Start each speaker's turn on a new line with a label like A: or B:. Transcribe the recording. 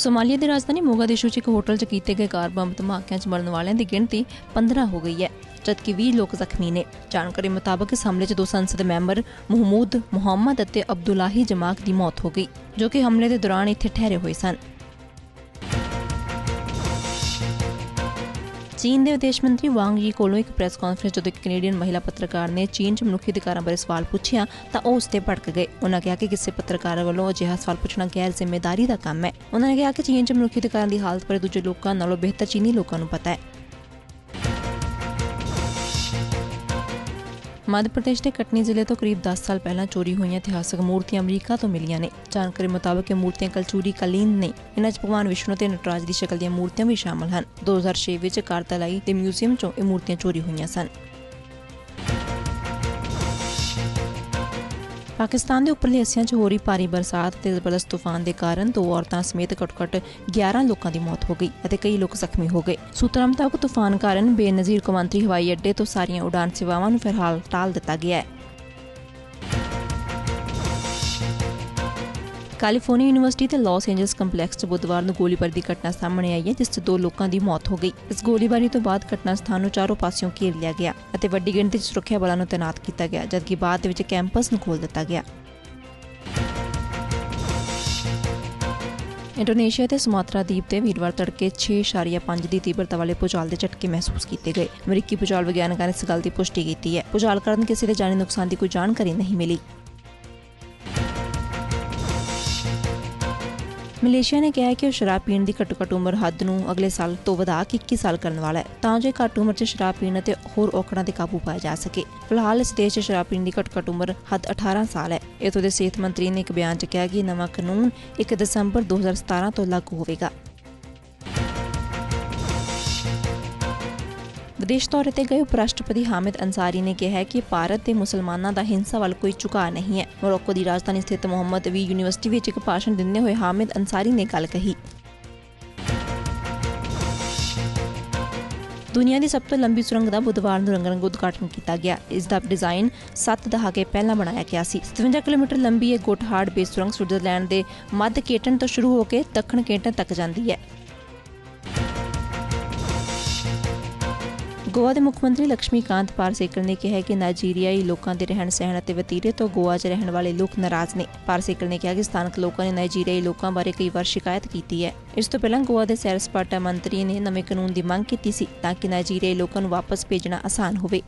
A: Somalia ਦੀ ਰਾਜਧਾਨੀ Mogadishu 'ਚ ਇੱਕ hotel 'ਚ ਕੀਤੇ ਗਏ ਕਾਰ ਬੰਬ ਧਮਾਕਿਆਂ 'ਚ ਮਰਨ ਵਾਲਿਆਂ ਦੀ ਗਿਣਤੀ 15 ਹੋ ਗਈ ਹੈ, ਜਦਕਿ 20 ਲੋਕ ਜ਼ਖਮੀ ਨੇ। ਜਾਣਕਾਰੀ ਮੁਤਾਬਕ ਇਸ ਹਮਲੇ 'ਚ ਦੋ ਸੰਸਦ ਮੈਂਬਰ ਮੁਹੰਮਦ ਮੁਹੰਮਦ ਅਤੇ ਅਬਦੁੱਲਾਹੀ ਜਮਾਕ ਦੀ ਮੌਤ ਹੋ ਗਈ, ਜੋ ਕਿ ਹਮਲੇ ਦੇ ਦੌਰਾਨ ਇੱਥੇ ਠਹਿਰੇ ਹੋਏ ਸਨ। ਚੀਨ ਦੇ ਵਿਦੇਸ਼ ਮੰਤਰੀ ਵਾਂਗ ਯੀ ਕੋਲੋਂ ਇੱਕ ਪ੍ਰੈਸ ਕਾਨਫਰੰਸ ਜਦੋਂ ਇੱਕ ਕੈਨੇਡੀਅਨ ਮਹਿਲਾ ਪੱਤਰਕਾਰ ਨੇ ਚੀਨ 'ਚ ਮਨੁੱਖੀ ਅਧਿਕਾਰਾਂ ਬਾਰੇ ਸਵਾਲ ਪੁੱਛਿਆ ਤਾਂ ਉਹ ਉਸ ਤੇ ਭੜਕ ਗਏ। ਉਹਨਾਂ ਕਿਹਾ ਕਿ ਕਿਸੇ ਪੱਤਰਕਾਰ ਵੱਲੋਂ ਅਜਿਹਾ ਸਵਾਲ ਪੁੱਛਣਾ ਗੈਰ ਜ਼ਿੰਮੇਵਾਰੀ ਦਾ ਕੰਮ ਹੈ। ਉਹਨਾਂ ਨੇ ਕਿਹਾ ਕਿ ਚੀਨ 'ਚ ਮਨੁੱਖੀ ਅਧਿਕਾਰਾਂ ਦੀ ਹਾਲਤ ਬਾਰੇ ਦੂਜੇ ਲੋਕਾਂ ਨਾਲੋਂ ਬਿਹਤਰ ਚੀਨੀ ਲੋਕਾਂ ਨੂੰ ਪਤਾ ਹੈ। ਮੱਧ ਪ੍ਰਦੇਸ਼ ਦੇ ਕਟਨੀ ਜ਼ਿਲ੍ਹੇ ਤੋਂ ਕਰੀਬ 10 ਸਾਲ ਪਹਿਲਾਂ ਚੋਰੀ ਹੋਈਆਂ ਇਤਿਹਾਸਕ ਮੂਰਤੀਆਂ ਅਮਰੀਕਾ ਤੋਂ ਮਿਲੀਆਂ ਨੇ। ਜਾਣਕਾਰੀ ਮੁਤਾਬਕ ਇਹ ਮੂਰਤੀਆਂ ਕਲਚੂਰੀ ਕਲੀਨ ਨੇ। ਇਹਨਾਂ 'ਚ ਭਗਵਾਨ ਵਿਸ਼ਨੂੰ ਤੇ ਨਟਰਾਜ ਦੀ ਸ਼ਕਲ ਦੀਆਂ ਮੂਰਤੀਆਂ ਵੀ ਸ਼ਾਮਲ ਹਨ। 2006 ਵਿੱਚ ਕਾਰਤਲਾਈ ਦੇ ਮਿਊਜ਼ੀਅਮ 'ਚੋਂ ਇਹ ਮੂਰਤੀਆਂ ਚੋਰੀ ਹੋਈਆਂ ਸਨ। ਪਾਕਿਸਤਾਨ ਦੇ ਉੱਪਰਲੇ ਹਿੱਸਿਆਂ 'ਚ ਹੋ ਰਹੀ ਭਾਰੀ ਬਰਸਾਤ ਤੇ ਜ਼ਬਰਦਸਤ ਤੂਫਾਨ ਦੇ ਕਾਰਨ ਦੋ ਔਰਤਾਂ ਸਮੇਤ ਘੱਟੋ-ਘੱਟ 11 ਲੋਕਾਂ ਦੀ ਮੌਤ ਹੋ ਗਈ ਅਤੇ ਕਈ ਲੋਕ ਜ਼ਖਮੀ ਹੋ ਗਏ। ਸੂਤਰਾਂ ਮੁਤਾਬਕ ਤੂਫਾਨ ਕਾਰਨ ਬੇਨਜ਼ੀਰ ਕੌਮਾਂਤਰੀ ਹਵਾਈ ਅੱਡੇ ਤੋਂ ਸਾਰੀਆਂ ਉਡਾਨ ਸੇਵਾਵਾਂ ਨੂੰ ਫਿਲਹਾਲ ਟਾਲ ਦਿੱਤਾ ਗਿਆ ਹੈ। ਕੈਲੀਫੋਰਨੀਆ ਯੂਨੀਵਰਸਿਟੀ ਤੇ ਲਾਸ ਐਂਜਲਸ ਕੰਪਲੈਕਸ 'ਚ ਬੁੱਧਵਾਰ ਨੂੰ ਗੋਲੀਬਾਰੀ ਦੀ ਘਟਨਾ ਸਾਹਮਣੇ ਆਈ ਹੈ, ਜਿਸ 'ਚ ਦੋ ਲੋਕਾਂ ਦੀ ਮੌਤ ਹੋ ਗਈ। ਇਸ ਗੋਲੀਬਾਰੀ ਤੋਂ ਬਾਅਦ ਘਟਨਾ ਸਥਾਨ ਨੂੰ ਚਾਰੋਂ ਪਾਸਿਓਂ ਘੇਰ ਲਿਆ ਗਿਆ ਅਤੇ ਵੱਡੀ ਗਿਣਤੀ 'ਚ ਸੁਰੱਖਿਆ ਬਲਾਂ ਨੂੰ ਤਾਇਨਾਤ ਕੀਤਾ ਗਿਆ, ਜਦਕਿ ਬਾਅਦ ਵਿੱਚ ਕੈਂਪਸ ਨੂੰ ਖੋਲ੍ਹ ਦਿੱਤਾ ਗਿਆ। ਇੰਡੋਨੇਸ਼ੀਆ ਤੇ ਸੁਮਾਤਰਾ ਦੀਪ ਤੇ ਵੀਰਵਾਰ ਤੜਕੇ 6.5 ਦੀ ਤੀਬਰਤਾ ਵਾਲੇ ਭੂਚਾਲ ਦੇ ਝਟਕੇ ਮਹਿਸੂਸ ਕੀਤੇ ਗਏ। ਅਮਰੀਕੀ ਭੂਚਾਲ ਵਿਗਿਆਨਕਾਂ ਨੇ ਇਸ ਗੱਲ ਦੀ ਪੁਸ਼ਟੀ ਕੀਤੀ ਹੈ। ਭੂਚਾਲ ਕਾਰਨ ਕਿਸੇ ਦੇ ਜਾਨੀ ਨੁਕਸਾਨ ਦੀ ਕੋਈ ਜਾਣਕਾਰੀ ਨਹੀਂ ਮਿਲੀ। ਮਲੇਸ਼ੀਆ ਨੇ ਕਿਹਾ ਹੈ ਕਿ ਉਹ ਸ਼ਰਾਬ ਪੀਣ ਦੀ ਘੱਟੋ-ਘੱਟ ਉਮਰ ਹੱਦ ਨੂੰ ਅਗਲੇ ਸਾਲ ਤੋਂ ਵਧਾ ਕੇ 21 ਸਾਲ ਕਰਨ ਵਾਲਾ ਹੈ। ਤਾਂ ਜੋ ਘੱਟ ਉਮਰ 'ਚ ਸ਼ਰਾਬ ਪੀਣ ਅਤੇ ਹੋਰ ਔਕੜਾਂ ਤੇ ਕਾਬੂ ਪਾਇਆ ਜਾ ਸਕੇ। ਫਿਲਹਾਲ ਇਸ ਦੇਸ਼ 'ਚ ਸ਼ਰਾਬ ਪੀਣ ਦੀ ਘੱਟੋ-ਘੱਟ ਉਮਰ ਹੱਦ 18 ਸਾਲ ਹੈ। ਇਥੋਂ ਦੇ ਸਿਹਤ ਮੰਤਰੀ ਨੇ ਇੱਕ ਬਿਆਨ 'ਚ ਕਿਹਾ ਕਿ ਨਵਾਂ ਕਾਨੂੰਨ 1 ਦਸੰਬਰ 2017 ਤੋਂ ਲਾਗੂ ਹੋਵੇਗਾ। ਵਿਦੇਸ਼ ਦੌਰੇ ਤੇ ਗਏ ਉਪ ਰਾਸ਼ਟਰਪਤੀ ਹਾਮਿਦ ਅੰਸਾਰੀ ਨੇ ਕਿਹਾ ਕਿ ਭਾਰਤ ਦੇ ਮੁਸਲਮਾਨਾਂ ਦਾ ਹਿੰਸਾ ਵੱਲ ਕੋਈ ਝੁਕਾਅ ਨਹੀਂ ਹੈ। ਮੋਰੋਕੋ ਦੀ ਰਾਜਧਾਨੀ ਸਥਿਤ ਮੁਹੰਮਦ ਵੀ ਯੂਨੀਵਰਸਿਟੀ ਵਿੱਚ ਇੱਕ ਭਾਸ਼ਣ ਦਿੰਦੇ ਹੋਏ ਹਾਮਿਦ ਅੰਸਾਰੀ ਨੇ ਗੱਲ ਕਹੀ। ਦੁਨੀਆ ਦੀ ਸਭ ਤੋਂ ਲੰਬੀ ਸੁਰੰਗ ਦਾ ਬੁੱਧਵਾਰ ਨੂੰ ਰੰਗਰੰਗ ਉਦਘਾਟਨ ਕੀਤਾ ਗਿਆ। ਇਸ ਦਾ ਡਿਜ਼ਾਈਨ 7 ਦਹਾਕੇ ਪਹਿਲਾਂ ਬਣਾਇਆ ਗਿਆ ਸੀ। 57 ਕਿਲੋਮੀਟਰ ਲੰਬੀ ਇਹ ਗੋਟਹਾਰਡ ਬੇਸ ਸੁਰੰਗ ਸਵਿਟਜ਼ਰਲੈਂਡ ਦੇ ਮੱਧ ਕੇਟਨ ਤੋਂ ਸ਼ੁਰੂ ਹੋ ਕੇ ਦੱਖਣ ਕੇਟਨ ਤੱਕ ਜਾਂਦੀ ਹੈ। ਗੋਆ ਦੇ ਮੁੱਖ ਮੰਤਰੀ ਲక్ష్ਮੀਕਾਂਤ ਪਾਰਸੇਕਰ ਨੇ ਕਿਹਾ ਕਿ ਨਾਈਜੀਰੀਆਈ ਲੋਕਾਂ ਦੇ ਰਹਿਣ ਸਹਿਣ ਅਤੇ ਵਤੀਰੇ ਤੋਂ ਗੋਆ 'ਚ ਰਹਿਣ ਵਾਲੇ ਲੋਕ ਨਾਰਾਜ਼ ਨੇ। ਪਾਰਸੇਕਰ ਨੇ ਕਿਹਾ ਕਿ ਸਥਾਨਕ ਲੋਕਾਂ ਨੇ ਨਾਈਜੀਰੀਆਈ ਲੋਕਾਂ ਬਾਰੇ ਕਈ ਵਾਰ ਸ਼ਿਕਾਇਤ ਕੀਤੀ ਹੈ। ਇਸ ਤੋਂ ਪਹਿਲਾਂ ਗੋਆ ਦੇ ਸੈਰ ਸਪਾਟਾ ਮੰਤਰੀ ਨੇ ਨਵੇਂ ਕਾਨੂੰਨ ਦੀ ਮੰਗ ਕੀਤੀ ਸੀ ਤਾਂ ਕਿ ਨਾਈਜੀਰੀਆਈ ਲੋਕਾਂ ਨੂੰ ਵਾਪਸ ਭੇਜਣਾ ਆਸਾਨ ਹੋਵੇ।